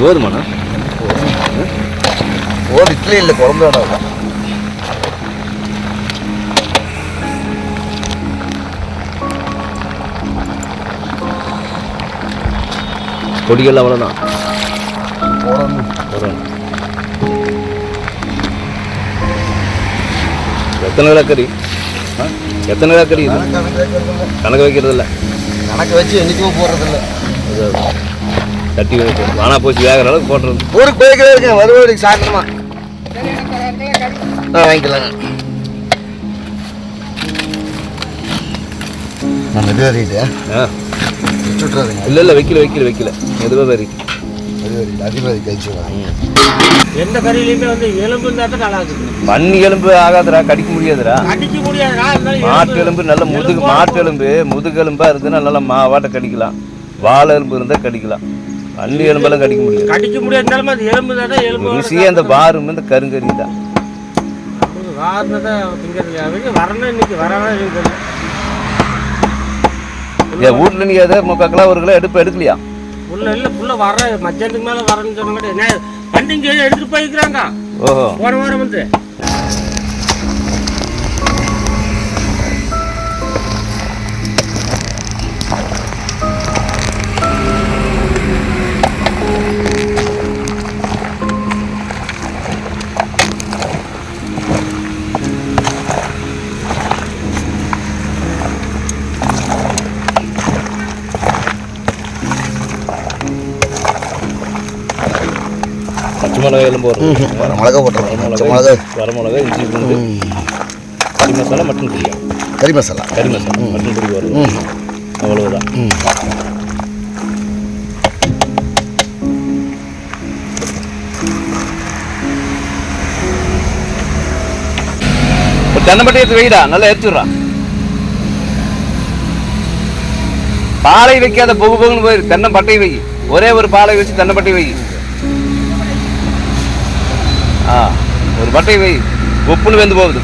போதுமாண்ணா. ஒரு இட்லி இல்லை குழம்பு பொடிகள் அவ்வளோதான் எத்தனை கிலோ கறி? ஆ? எத்தனை கிலோ கறி இது? கணக்கு வைக்கிறதில்ல. கணக்கு வச்சு என்றைக்குமே போடுறதில்ல. தட்டி வைக்க வானா போச்சு வேகிற அளவுக்கு போட்டுறது ஊருக்கு போய்க்கிறே இருக்கேன். வருவாடிக்கு சாயந்தரமா. ஆ வாங்கிக்கலாங்க. ஆ. இல்லை இல்லை வைக்கல வைக்கல வைக்கல. அதிபதி கழிச்சு எந்த கறியிலையுமே வந்து எலும்பு இருந்தால் தான் நல்லா இருக்குது பன்னி எலும்பு ஆகாதுடா கடிக்க முடியாதுடா. இருந்தாலும் மாட்டு எலும்பு நல்ல முதுகு மாட்டு எலும்பு முதுகெலும்பா இருந்துன்னா நல்லா மாவாட்ட கடிக்கலாம். வாழை எலும்பு இருந்தால் கடிக்கலாம். பன்னி எலும்பெல்லாம் கடிக்க முடியாது. கடிக்க முடியாதுனாலும் அது எலும்பு தான் எலும்பு ருசியே அந்த பாரும் இந்த கருங்கறி தான். என் வீட்டில் நீ எதை முக்காக்கெல்லாம் ஒரு கிலோ எடுப்பு எடுக்கலையா? உள்ள இல்லை புள்ள வர மத்தியானத்துக்கு மேலே வரேன்னு சொன்னாங்க என்ன வண்டிங்க எடுத்துட்டு போய்க்கிறாங்க ஓஹோ. போன வாரம் வந்து. மிளகாய் எலும்பு வரும் மிளகா போட்டுறோம் பச்சை மிளகா. வர மிளகாய் இஞ்சி பூண்டு. கறி மசாலா மட்டன் பிரியா கறி மசாலா. கறி மசாலா. மட்டன் பிரி வரும் அவ்வளவுதான். தென்னம்பட்டை எடுத்து வைடா. நல்லா எரிச்சுடுறா பாலை வைக்காத பொகு பொகுன்னு போயிரு. தென்னை பட்டை வை. ஒரே ஒரு பாலை வச்சு தென்னை பட்டை வை. ஒரு பட்டை வை உப்புன்னு வெந்து போகுது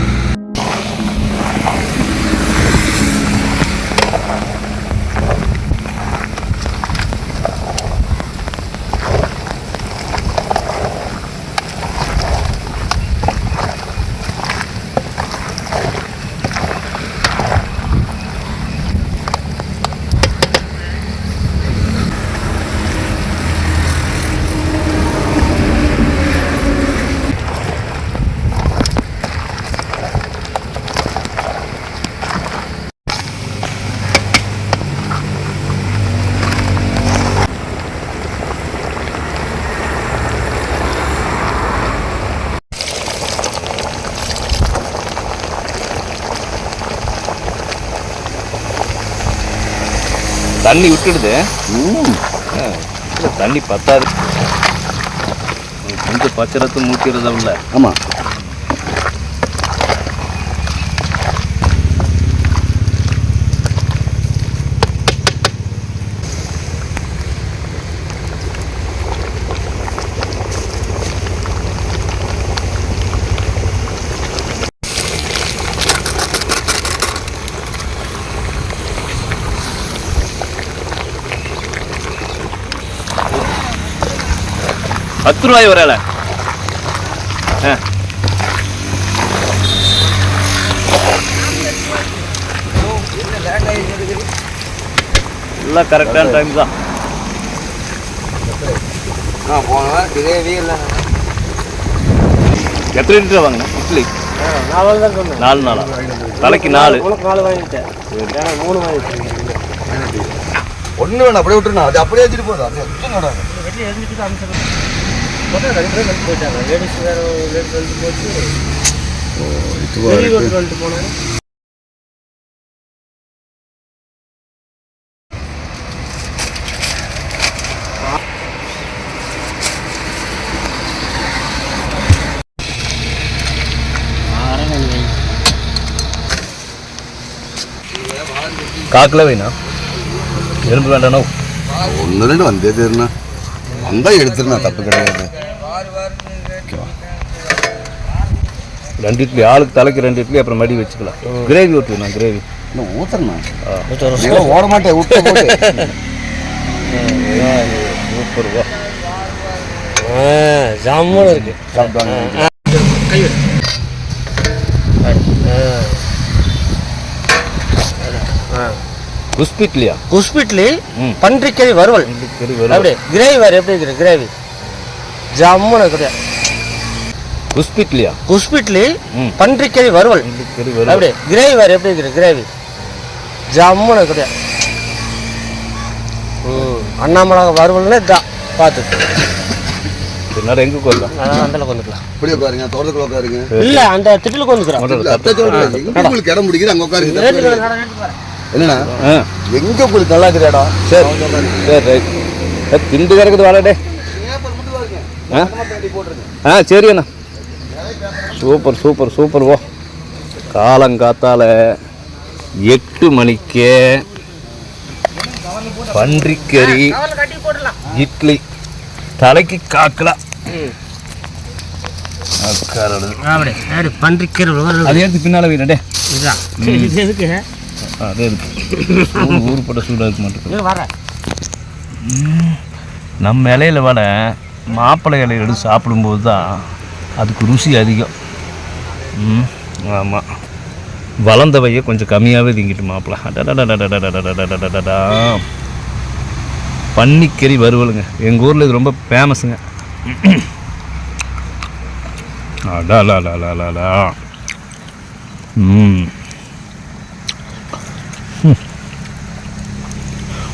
தண்ணி விட்டுடுது. ம் தண்ணி பத்தாது. கொஞ்சம் பச்சை ரத்தம் இல்லை உள்ள. ஆமாம் பத்து ரூபாய் ஒரு இலை. ஆ. எல்லாம் கரெக்டான டைம் தான். ஆ போன வாரம் கிரேவி இல்லை. எத்தனை லிட்டர் வாங்கினேன் இட்லி. நாலு தான் சொன்னேன். நாலு நாளா? தலைக்கு நாலு. நாலு வாங்கிட்டேன். மூணு வாங்கிட்டேன். ஒன்று வேணாம் அப்படியே விட்டுருணும் அது அப்படியே வச்சுட்டு போதும். அது போட்டா ரெண்டு பேரும் வந்து போயிட்டாங்க. லேடிஸ் வேற லேடிஸ் வந்து போச்சு. வெளியே ரோட்டு வந்துட்டு போனாங்க. காக்கில் வேணா எலும்பு வேண்டானோ? ஒன்று ரெண்டு வந்தே தருண்ணா வந்தால் எடுத்துருண்ணா தப்பு கிடையாது. ரெண்டு இட்லி ஆளுக்கு தலைக்கு ரெண்டு இட்லி அப்புறம் மடி வச்சுக்கலாம். கிரேவி ஊற்றுவேண்ணா கிரேவி இன்னும் ஓட மாட்டேன் விட்டு முப்பது ரூபா இருக்கு. சாப்பிட்டாங்க கை வை. ஆ. ஆ. குஸ்பிட்லியா? குஸ்பிட்லி. பன்றிக்கறி வறுவல். கறி வரும் அப்படி கிரேவி வேறு எப்படி இருக்குது கிரேவி ஜம்முன்னு இருக்குடியா குஸ்பிட்லியா? குஸ்பிட்லி பன்றிக்கறி வறுவல். அப்படியே கிரேவி வேறு எப்படி இருக்குது? கிரேவி. ஜம்முன்னு இருக்குடியா ம் அண்ணாமலை வறுவல்னு இதான் பார்த்து. எங்க கொல்லலாம் அந்த கொண்டுக்கலாம் இப்படியே பாருங்க உட்காருங்க இல்ல அந்த திட்டுல கொண்டுக்கிறேன் இடம் முடிக்கிற உட்காருங்க என்னண்ணா? எங்க உங்களுக்கு நல்லா இருக்கிற இடம் சரி சரி திண்டு கிடக்குது வாழடே ஆ? ஆ சரி அண்ணா. சூப்பர் சூப்பர் சூப்பர் ஓ காலங்காத்தால எட்டு மணிக்கே பன்றிக்கறி இட்லி தலைக்கு அப்படி பன்றிக்கறி அது எடுத்து பின்னால எதுக்கு? அதே இருக்கு ஊருப்பட்ட சூடாக இருக்க வர. நம்ம இலையில வட மாப்பிள்ளை இலையை எடுத்து சாப்பிடும்போது தான் அதுக்கு ருசி அதிகம். ம் ஆமாம் வளர்ந்தவையை கொஞ்சம் கம்மியாகவே திங்கிட்டு மாப்பிள்ளா பன்னிக்கறி வருவலுங்க எங்கள் ஊரில் இது ரொம்ப ஃபேமஸுங்க அடாலாலாலாலாலா ம்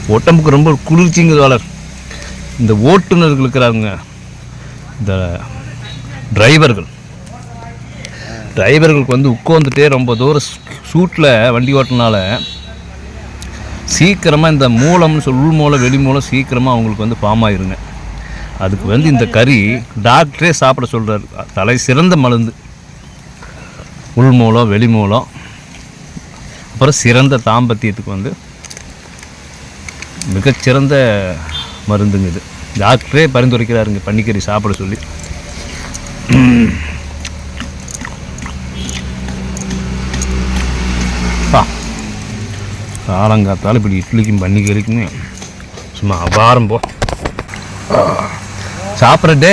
உடம்புக்கு ரொம்ப குளிர்ச்சிங்குது வளர் இந்த ஓட்டுநர்கள் இருக்கிறாருங்க இந்த டிரைவர்கள் டிரைவர்களுக்கு வந்து உட்காந்துட்டே ரொம்ப தூரம் சூட்டில் வண்டி ஓட்டினால சீக்கிரமாக இந்த மூலம்னு சொல் உள் மூலம் வெளி மூலம் சீக்கிரமாக அவங்களுக்கு வந்து ஃபார்ம் ஆயிருங்க. அதுக்கு வந்து இந்த கறி டாக்டரே சாப்பிட சொல்கிறாரு தலை சிறந்த மருந்து. உள் மூலம் வெளி மூலம். அப்புறம் சிறந்த தாம்பத்தியத்துக்கு வந்து மிகச்சிறந்த மருந்துங்க இது டாக்டரே பரிந்துரைக்கிறாருங்க பன்னிக்கறி சாப்பிட சொல்லி. பா. இப்படி இட்லிக்கும் பன்னிக்கறிக்குமே சும்மா அபாரம் போ. சாப்பிட்றே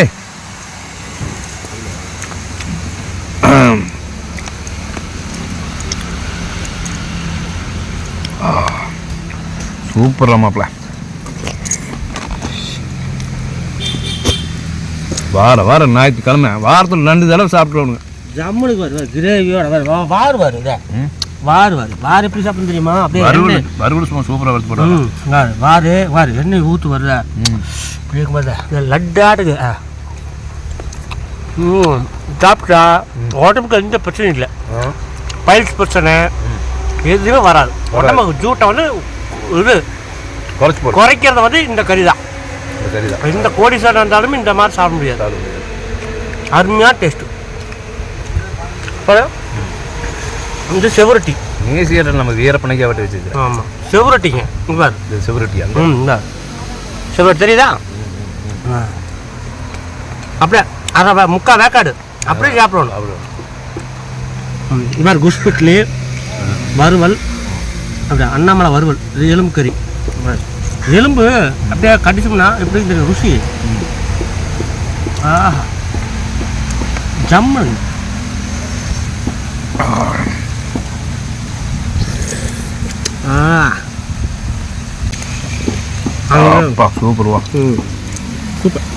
சூப்பர் மாப்பிள்ள வார வாரம் ஞாயிற்றுக்கிழமை வாரத்தில் ரெண்டு தடவை சாப்பிட்ருவானுங்க ஜம்முனுக்கு வருவார் கிரேவியோட வருவார். வார் வார் இதை. ம். வார் வார் வார் எப்படி சாப்பிடும் தெரியுமா? அப்படியே வறுவல் சும்மா சூப்பராக வறுத்து போடுவாங்க ம் வார் வார் எண்ணெய் ஊற்று வருதா? இருக்கும்போது லட்டாட்டுக்கு சாப்பிட்டா உடம்புக்கு எந்த பிரச்சனையும் இல்லை. பைல்ஸ் பிரச்சனை எதுவுமே வராது. உடம்புக்கு ஜூட்டை வந்து இது குறைச்சி குறைக்கிறது வந்து இந்த கறி தான். சரிதான் இந்த கோடீஸ்வரன் இருந்தாலும் இந்த மாதிரி சாப்பிட முடியாது. அருமையாக டேஸ்ட்டு அப்புறம் இந்த செவரட்டி. மீசியரை நம்ம வீரப்பனைக்கு அவட்ட வச்சுருக்கேன் ஆமாம் செவரட்டிங்க. இங்க பாரு. இது சிவரொட்டி அங்கே ம் இந்த. செவரட்டி தெரியுதா. அப்படியே வே- முக்கா வேக்காடு. அப்படியே சாப்பிடணும். அவ்வளோ ம், இது மாதிரி குஸ்பிட்லி வறுவல் அப்படியே அண்ணாமலை வறுவல் இது எலும்பு கறி. இது. எலும்பு அப்படியே கடிச்சோம்னா எப்படி இந்த ருசி. ஆஹா. ஜம்மன். சூப்பர்வா சூப்பர்.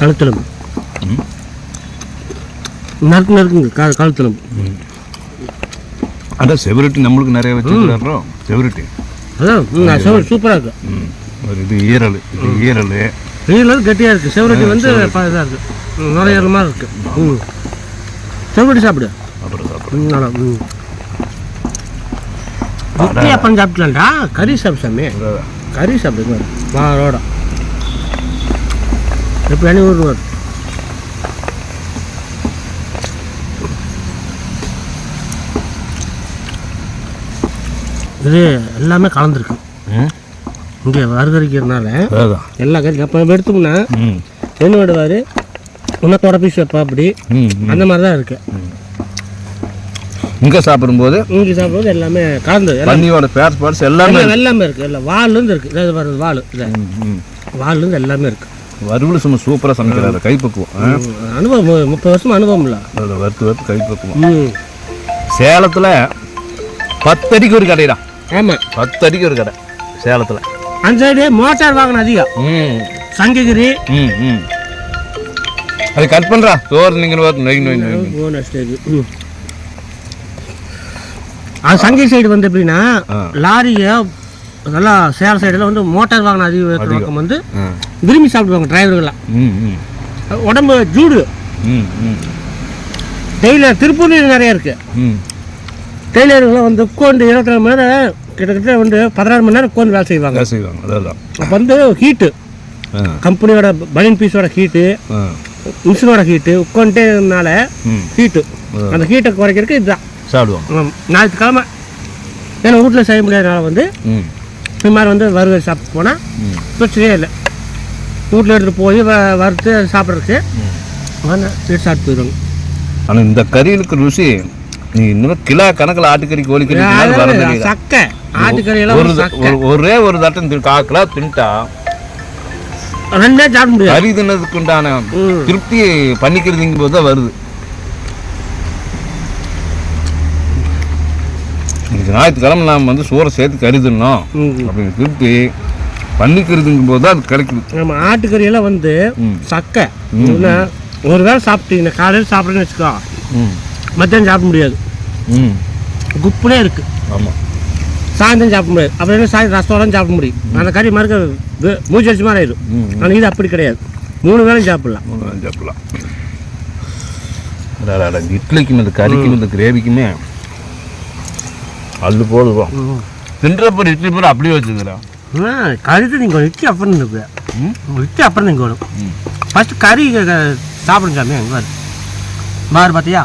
கழுத்தெலும்பு. நறுக்கு நறுக்குங்க கழுத்தெலும்பு. அதான் செவரட்டி நம்மளுக்கு நிறைய வச்சுருக்காரோ செவரட்டி அதான் செவரட்டி சூப்பராக இருக்கு. ஒரு இது ஈரல் இது ஈரல். வந்து கெட்டியாக இருக்குது செவரட்டி வந்து இதாக இருக்குது நுரையீரல் மாதிரி இருக்குது ம். செவரட்டி சாப்பிடு. அப்புறம் சாப்பிடும் ம் நல்லா ம். இட்லி அப்பம் சாப்பிடலாம்டா கறி சாப்பிடு சாமி. கறி சாப்பிடுங்க வாரோட எப்படி அணி வருவார் இது எல்லாமே கலந்துருக்கு. இங்கே வறுகரிக்கிறதுனால அதான். எல்லா கறி அப்போ எடுத்தோம்னா என்ன விடுவார் இன்னத்தோட பீஸ் வைப்பா அப்படி. அந்த மாதிரி தான் இருக்கு. இங்கே சாப்பிடும்போது இங்கே சாப்பிடும்போது எல்லாமே கலந்து பன்னியோட பேர் பார்ட்ஸ் எல்லாமே எல்லாம் இருக்குது எல்லாம் வால்லேருந்து இருக்குது இது வருது வால். இது. வால்லேருந்து எல்லாமே இருக்குது வறுவல் சும்மா சூப்பராக சமைக்கிறாரு. கைப்பக்குவம்? அனுபவம் முப்பது வருஷம் அனுபவம் இல்லை. வறுத்து வறுத்து கைப்பக்குவம். சேலத்தில் பத்து அடிக்கு ஒரு கடைடா. ஆமாம் பத்து அடிக்கு ஒரு கடை சேலத்தில். அந்த சைடு மோட்டார் வாகனம் அதிகம். ம். சங்ககிரி. ம் ம். அது கட் பண்ணுறா சோறு நீங்கள் நொய் நொய் நொய் போன ஸ்டேஜ் அது சங்ககிரி சைடு வந்து எப்படின்னா. லாரியை நல்லா சேலம் சைடில் வந்து மோட்டார் வாகனம் இருக்கிற பக்கம் வந்து விரும்பி சாப்பிடுவாங்க டிரைவர்கள்லாம். உடம்பு ஜூடு. ம் ம். டெய்லர் திருப்பூர்லேயும் நிறைய இருக்குது ம் டெய்லர்கள்லாம் வந்து உட்காந்து இருபத்தி நாலு மணி நேரம் கிட்டத்தட்ட வந்து பதினாறு மணி நேரம் உட்காந்து வேலை செய்வாங்க. வேலை செய்வாங்க அதான் அப்போ வந்து ஹீட்டு கம்பெனியோட பனியன் பீஸோட ஹீட்டு மிஷினோட ஹீட்டு உட்காந்துட்டேனால ஹீட்டு அந்த ஹீட்டை குறைக்கிறதுக்கு இதுதான். சாப்பிடுவாங்க. ஆம். ஞாயிற்றுக்கிழமை. ஏன்னா வீட்டில் செய்ய முடியாதனால வந்து இந்த மாதிரி வந்து வறுவல் சாப்பிட்டு போனால் பிரச்சனையே இல்லை. வீட்டில் எடுத்துகிட்டு போய் வ வறுத்து சாப்பிட்றதுக்கு வீட்டு சாப்பிட்டு போயிடுவாங்க. ஆனால் இந்த கறிகளுக்கு ருசி நீ இன்னும் கிலோ கணக்கில் ஆட்டுக்கறி கோழிக்கறி சக்கை. ஆட்டுக்கறி ஒரு ஒரு- தட்டம் கால் கிலோ தின்ட்டா? ரெண்டே சாப்பிட முடியாது. கறி தின்னதுக்கு உண்டான. திருப்தி பண்ணிக்கிறதுங்கும் போது தான் வருது. இன்னைக்கு ஞாயிற்றுக்கிழமை நாம் வந்து சோறை சேர்த்து கறி தின்னோம். அப்படின்னு திருப்தி பண்ணிக்கிறதுங்கும் போது தான் அது கிடைக்குது. நம்ம ஆட்டுக்கறி எல்லாம் வந்து. சக்கை. ஒரு வேளை சாப்பிட்டீங்கன்னா காலையில் சாப்பிட்றேன்னு வச்சுக்கோ. மத்தியானம் சாப்பிட முடியாது. ம். குப்புனே இருக்கு. ஆமாம் சாயந்தரம் சாப்பிட முடியாது. அப்புறம் என்ன சாய் ரசம்லாம் சாப்பிட முடியும். அந்த கறி மறுக்க மூச்சு அடிச்சு மாதிரி ஆயிடும் ஆனால் இது அப்படி கிடையாது. மூணு வேளையும் சாப்பிடலாம். மூணு சாப்பிடலாம். அடா, அடா, இந்த இட்லிக்கும் இந்த கறிக்கும் இந்த கிரேவிக்குமே அது போதும் தின்றப்ப இட்லி போல அப்படியே வச்சுக்கிறேன் கருத்து நீங்கள் இட்லி அப்புறம் இருக்கு இட்லி அப்புறம் நீங்கள் வேணும் ம். ஃபஸ்ட்டு கறி சாப்பிடுங்க அங்கே பாரு பார்த்தியா.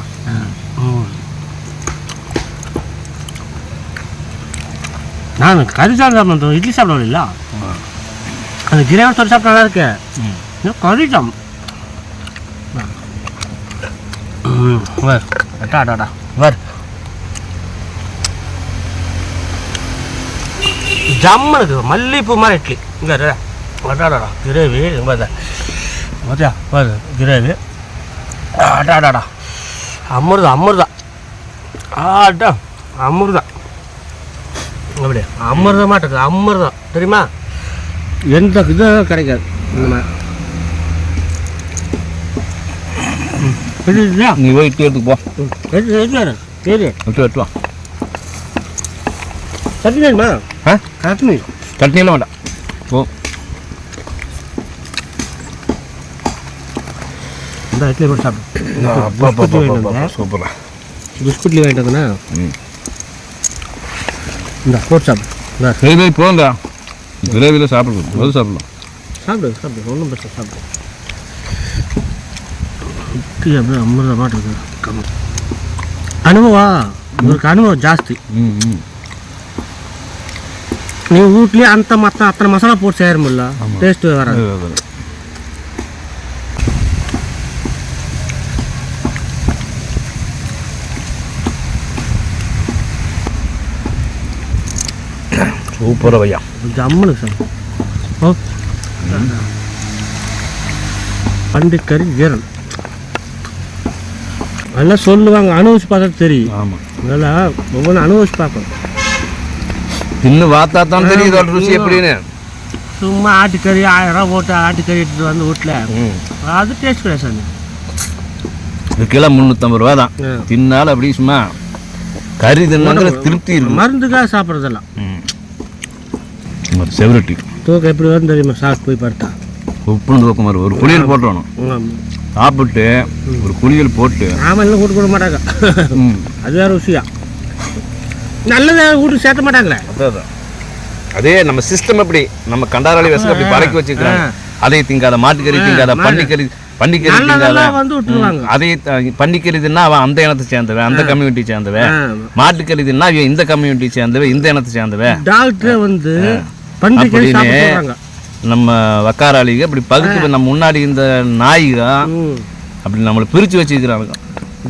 நான் கறி சாப்பிட இட்லி சாப்பிட இல்லை அந்த கிரேவன் சொல்லி சாப்பிட்டா நல்லா இருக்கு. இன்னும் கறி சாம் வர் அட்டா அட்டாடா வர் ஜம்மன் இருக்கு. மல்லிகைப்பூ மாதிரி இட்லி. இங்கே அட்டாடாடா கிரேவி பார்த்தா பார்த்தியா பாரு கிரேவி. அட்டாடாடா அமிர்தா அமிர்தா ஆட்டா அமிர்தா அப்படியே அமிர்தமாக இருக்குது அமிர்தம். தெரியுமா? எந்த இதுவும் கிடைக்காது. நீ போய் எடுத்துக்கு போ. சரி எடுத்து வா. சட்னி வேணுமா? ஆ? சட்னி. சட்னியெல்லாம் வேண்டாம். ஓ இந்த இட்லி போட்டு சாப்பிடு அப்பா அப்பா அப்பா அப்பா, அப்பா சூப்பரா பிஸ்குட்லி வாங்கிட்டு வந்தேன்னா ம் இந்த போட்டு சாப்பிடு இந்த சரி போய் போங்க கிரேவியில் சாப்பிடுவோம் அது சாப்பிடலாம் சாப்பிடு சாப்பிடு ஒன்றும் பிரச்சனை சாப்பிடு இட்லி அப்படியே அமிர்தமாக இருக்குது கம்மி அனுபவம் உங்களுக்கு அனுபவம் ஜாஸ்தி ம் ம் ನೀವು வீட்லயே ಅಂತ மத்த அத்தனை மசாலா போட்டு செய்ய முடியல டேஸ்ட் வராது அது, அது, அது. சூப்பரா வையா ஜம்முனு சார். ஓ. பண்டிக்கறி வீரன். அதெல்லாம் சொல்லுவாங்க அனுபவிச்சு பார்த்தா தெரியும். ஆமாம் அதெல்லாம் ஒவ்வொன்றும் அனுபவிச்சு பார்க்கணும். தின்னு பார்த்தா தான் தெரியும் இதோட ருசி எப்படின்னு. சும்மா ஆட்டுக்கறி ஆயிரம் ரூபா போட்டு ஆட்டுக்கறி எடுத்துட்டு வந்து வீட்டில் அது டேஸ்ட் கிடையாது சார் இது கிலோ முந்நூற்றம்பது ரூபா தான். தின்னாலும் அப்படி சும்மா கறி தின்னாங்கிற திருப்தி இருக்கும். மருந்துக்காக சாப்பிட்றதெல்லாம். ஒரு செவரட்டி தூக்கம் எப்படி வரும் தெரியுமா சாப்பிட்டு போய் படுத்தா உப்புன்னு தூக்கம் வரும் ஒரு குளியல் போட்டுறணும் சாப்பிட்டு ஒரு குளியல் போட்டு ஆமாம் எல்லாம் கூட்டு போட மாட்டாங்க ம் அது வேற விஷயம் நல்லதை வீட்டுக்கு சேர்த்த மாட்டாங்களே அதான் அதே நம்ம சிஸ்டம் எப்படி நம்ம கண்டாராளி வசதி அப்படி பழக்கி வச்சுக்கிறாங்க அதை திங்காத மாட்டுக்கறி திங்காத பன்னிக்கறி பன்னிக்கறி திங்காத விட்டுருவாங்க அதை த- பன்னிக்கறி தின்னா அவன் அந்த இனத்தை சேர்ந்தவன் அந்த கம்யூனிட்டி சேர்ந்தவன் ஆமா. மாட்டுக்கறி தின்னா இவன் இந்த கம்யூனிட்டி சேர்ந்தவன் இந்த இனத்தை சேர்ந்தவன் டாக்டரே வந்து அப்படின்னு சொல்றாங்க. நம்ம வக்காராளிக அப்படி பகுத்து நம்ம முன்னாடி இந்த நாய்க. அப்படி நம்மளை பிரித்து வச்சுக்கிறானுங்க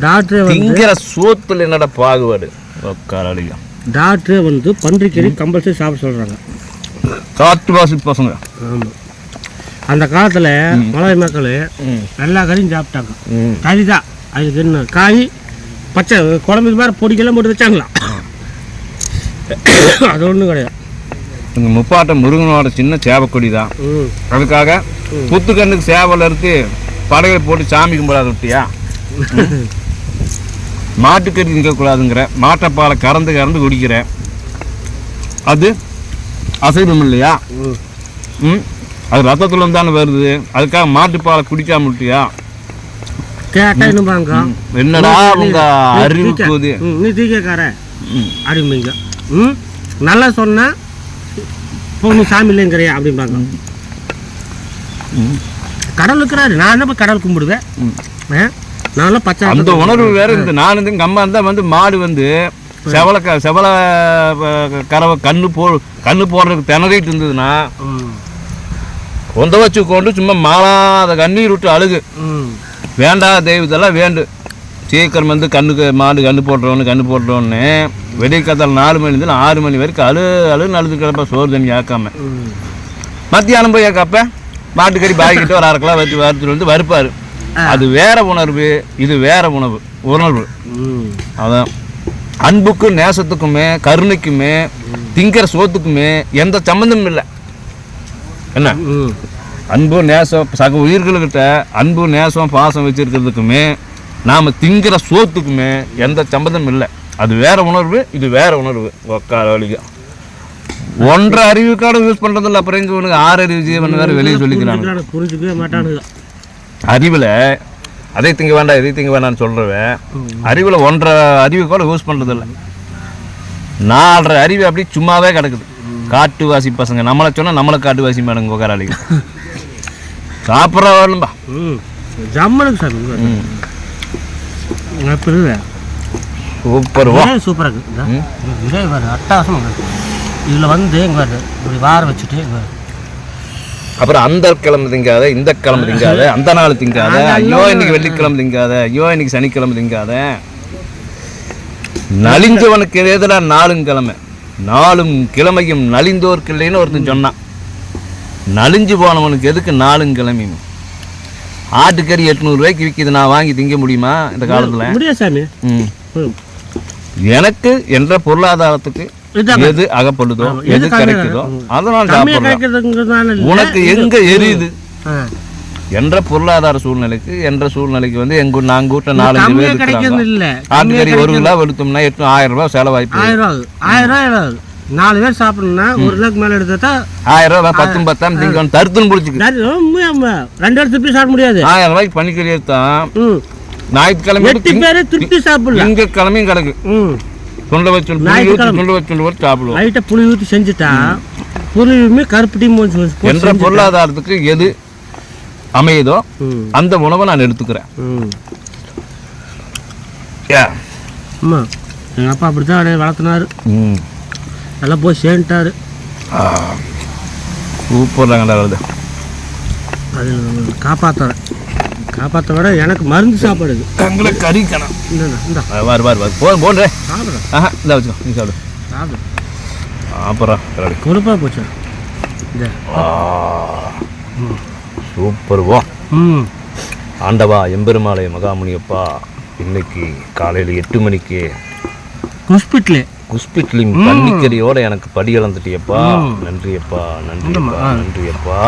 டாக்டரே வந்து திங்கிற சோத்துல என்னடா பாகுபாடு? உக்காரடியா டாக்டரே வந்து பன்றிக்கறி கம்பல்சரி சாப்பிட சொல்கிறாங்க காட்டு வாசி பசங்க. ஆமாம் அந்த காலத்தில் மலை மக்கள். எல்லா கறியும் சாப்பிட்டாங்க. கறி தான் அதுக்கு என்ன காய் பச்சை குழம்பு மாதிரி பொடிக்கெல்லாம் போட்டு வச்சாங்களாம். அது ஒன்றும் கிடையாது. எங்க முப்பாட்ட முருகனோட சின்ன சேவக்கொடி தான் அதுக்காக புத்துக்கண்ணுக்கு சேவல் இருக்கு படகை போட்டு சாமி கும்பிடாத விட்டியா மாட்டுக்கறி திங்கக்கூடாதுங்கிற மாட்டைப்பாலை கறந்து கறந்து குடிக்கிற. அது அசைவம் இல்லையா? ம். அது ரத்தத்துல தானே வருது. அதுக்காக மாட்டுப்பாலை குடிக்காம விட்டியா? என்னடா உங்க ம், நீ தீக்கக்கார ம். அப்படிம்பீங்க ம். நல்லா சொன்னா இப்போ நீ சாமி இல்லைங்கிறியா அப்படிம்பாங்க. கடவுள் இருக்கிறாரு. நான் என்ன போய் கடவுள் கும்பிடுவேன்? நான்லாம் பச்சை அந்த உணர்வு வேற இந்த நான் வந்து எங்க அம்மா இருந்தா வந்து மாடு வந்து செவல க செவல கறவை கண்ணு போ கண்ணு போடுறதுக்கு திணறிட்டு இருந்ததுன்னா கொந்த வச்சு கொண்டு சும்மா மாளாத கண்ணீர் விட்டு அழுகு. ம் வேண்டா தெய்வத்தெல்லாம் வேண்டு. சீக்கிரம் வந்து கண்ணுக்கு மாடு கண்ணு போடுறவனு கண்ணு போடுறவன்னு வெடிக்காத்தால் நாலு மணிலேருந்து ஆறு மணி வரைக்கும் அழு அழுன்னு அழுது கிடப்ப சோறு தண்ணி ஆக்காம. மத்தியானம் போய் கேட்கப்ப மாட்டுக்கறி பாய்கிட்ட ஒரு அரை கிலோ வச்சு வறுத்துட்டு வந்து வறுப்பார். அது வேற உணர்வு இது வேற உணவு உணர்வு. அதான். அன்புக்கும் நேசத்துக்குமே கருணைக்குமே திங்கிற சோத்துக்குமே எந்த சம்மந்தமும் இல்லை. என்ன? அன்பு நேசம் சக உயிர்கள்கிட்ட அன்பு நேசம் பாசம் வச்சிருக்கிறதுக்குமே நாம் திங்கிற சோத்துக்குமே எந்த சம்மந்தமும் இல்லை. அது வேற உணர்வு இது வேற உணர்வு. உக்கார வழிக ஒன்றரை அறிவுக்கான யூஸ் பண்ணுறதில்ல அப்புறம் எங்க உனக்கு ஆறு அறிவு ஜீவன் வேறு வெளியே சொல்லிக்கிறாங்க புரிஞ்சுக்கவே மாட்டானுங்க. அறிவில் அதை திங்க வேண்டாம் இதை திங்க வேண்டாம்னு சொல்கிறவன் அறிவில் ஒன்றரை அறிவு கூட யூஸ் பண்ணுறதில்ல நாலரை அறிவு அப்படி சும்மாவே கிடக்குது. காட்டுவாசி பசங்க நம்மளை சொன்னால் நம்மளை காட்டுவாசி மேடம் உக்காராளிங்க. சாப்பிட்ற வரணும்பா. ம். ஜம்மனுக்கு சாமி இங்க பாரு. ம் இங்க எப்படி இருக்கு? சூப்பர் சூப்பராக இருக்குது இந்த. விரை பாரு அட்டகாசமாக இருக்கு. இதில் வந்து இங்கே பாரு இப்படி வார வச்சுட்டு. அப்புறம் அந்த கிழமை திங்காத இந்த கிழமை திங்காத அந்த நாள் திங்காத ஐயோ இன்னைக்கு வெள்ளிக்கிழமை திங்காத ஐயோ இன்னைக்கு சனிக்கிழமை திங்காத. நலிஞ்சவனுக்கு எதிரா நாளும் கிழமை? நாளும் கிழமையும் நலிந்தோர்க்கு இல்லைன்னு ஒருத்தன் சொன்னான் நலிஞ்சு போனவனுக்கு எதுக்கு நாளும் கிழமையும்? ஆட்டுக்கறி எட்நூறுரூவாய்க்கு விற்கிது நான் வாங்கி திங்க முடியுமா இந்த காலத்தில்? முடியாது சாமி. ம். எனக்கு என்ற பொருளாதாரத்துக்கு எது அகப்படுதோ எது கிடைக்குதோ அதை நான் கம்மியாக சாப்பிட்றேன் கிடைக்கிறதுங்கிறதுனால இல்லை. உனக்கு எங்க எரியுது. என்ற பொருளாதார சூழ்நிலைக்கு என்ற சூழ்நிலைக்கு வந்து எங்க நாங்க வீட்டில் நாலஞ்சு பேர் இருக்கிறாங்க. ஆட்டுக்கறி ஒரு கிலோ வெளுத்தோம்னா எட்டு ஆயிரம் ரூபாய் செலவாய்ப்பு ஆயிரம் ரூபாய் நாலு பேர் சாப்பிடணும்னா ஒரு கிலோக்கு மேலே எடுத்தா ஆயிரம் ரூபாய் பத்தும் பத்தாம் திங்க தருத்துன்னு பிடிச்சிக்கு. ரெண்டு திருப்பி சாப்பிட முடியாது. ஆயிரம் ரூபாய்க்கு எடுத்தான் ம். ஞாயிற்றுக்கிழமை எட்டு பேர் திருப்பி சாப்பிடலாம் திங்க கிழமையும் கிடக்கு. ம். சுண்டை வச்சு. சுண்டை வச்சு சாப்பிடுவோம். லைட்டாக புளி ஊற்றி செஞ்சுட்டா புளியுமே கருப்பு டீம் என்ற பொருளாதாரத்துக்கு எது அமையுதோ அந்த உணவை நான் எடுத்துக்கிறேன். ஆமாம் எங்கள் அப்பா அப்படி தான் வளர்த்துனாரு. ம். நல்லா போய் சேர்ந்துட்டாரு. சூப்பர்லாங்கடா வருது அது காப்பாற்றுறேன் காப்பாற்ற விட எனக்கு மருந்து சாப்பாடு கங்களை இந்த இந்த. வாரு வாரு வாரு போ போன்றே. சாப்பிட்றேன் ஆஹா இந்த வச்சுக்கோ நீ சாப்பிடு. சாப்பிடு. அப்புறம் கொழுப்பாக போச்சு. சூப்பர் வா. ம். ஆண்டவா எம்பெருமாளை மகாமுனியப்பா இன்னைக்கு காலையில் எட்டு மணிக்கு ஹாஸ்பிட்டலு குஸ்பிட்லிங் பன்னிக்கறியோட எனக்கு படி இழந்துட்டியப்பா. நன்றியப்பா நன்றியப்பா நன்றியப்பா.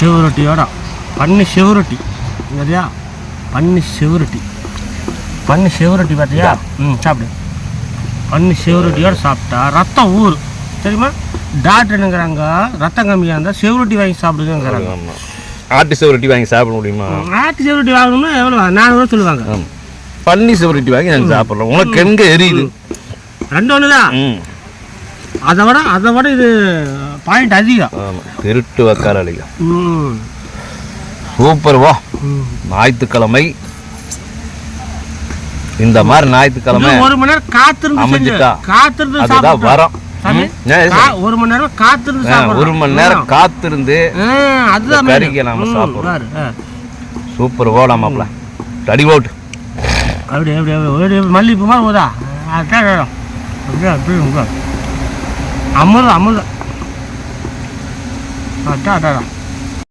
செவரொட்டியோட பண்ணி செவரொட்டி. சரியா பண்ணி செவரொட்டி. பண்ணி செவரொட்டி பார்த்தியா? ம் சாப்பிடு. பண்ணி செவரொட்டியோட சாப்பிட்டா ரத்தம் ஊர் தெரியுமா? டாக்டர் என்னங்கிறாங்க ரத்தம் கம்மியாக இருந்தால் செவரொட்டி வாங்கி சாப்பிடுங்கிறாங்க ஆட்டு செவரட்டி வாங்கி சாப்பிட முடியுமா? நாட்டு செவரொட்டி வாங்கணும்னா எவ்வளோ நானூறுவா சொல்லுவாங்க. ஆமாம் பன்னி செவரட்டி வாங்கி நான் சாப்பிட்றேன் உனக்கு எங்கே எரியுது. ரெண்டு ஒன்று தான் அதை விட அதை விட இது பாயிண்ட் அதிகம். ஆமாம் திருட்டு வக்காரளிங்க ம். சூப்பர் வா. ஞாயிற்றுக்கிழமை. இந்த மாதிரி ஞாயிற்றுக்கிழமை ஒரு மணி நேரம் காத்திருந்து அமைஞ்சிட்டா? காத்திருந்து அதுதான் வரம். ஒரு மணி நேரம் காத்திருந்து ஒரு மணி நேரம் காத்திருந்து அதுதான் கறிக்கு. நாம சாப்பிடுறோம். சூப்பர் ஓடாமாப்ல அடி ஓட்டு. அப்படி அப்படி அப்படி மல்லிகைப்பூ மாதிரி போதா அதான் அப்படியே அப்படி உங்க. அமுதம் அமுதம். அதான் அதான்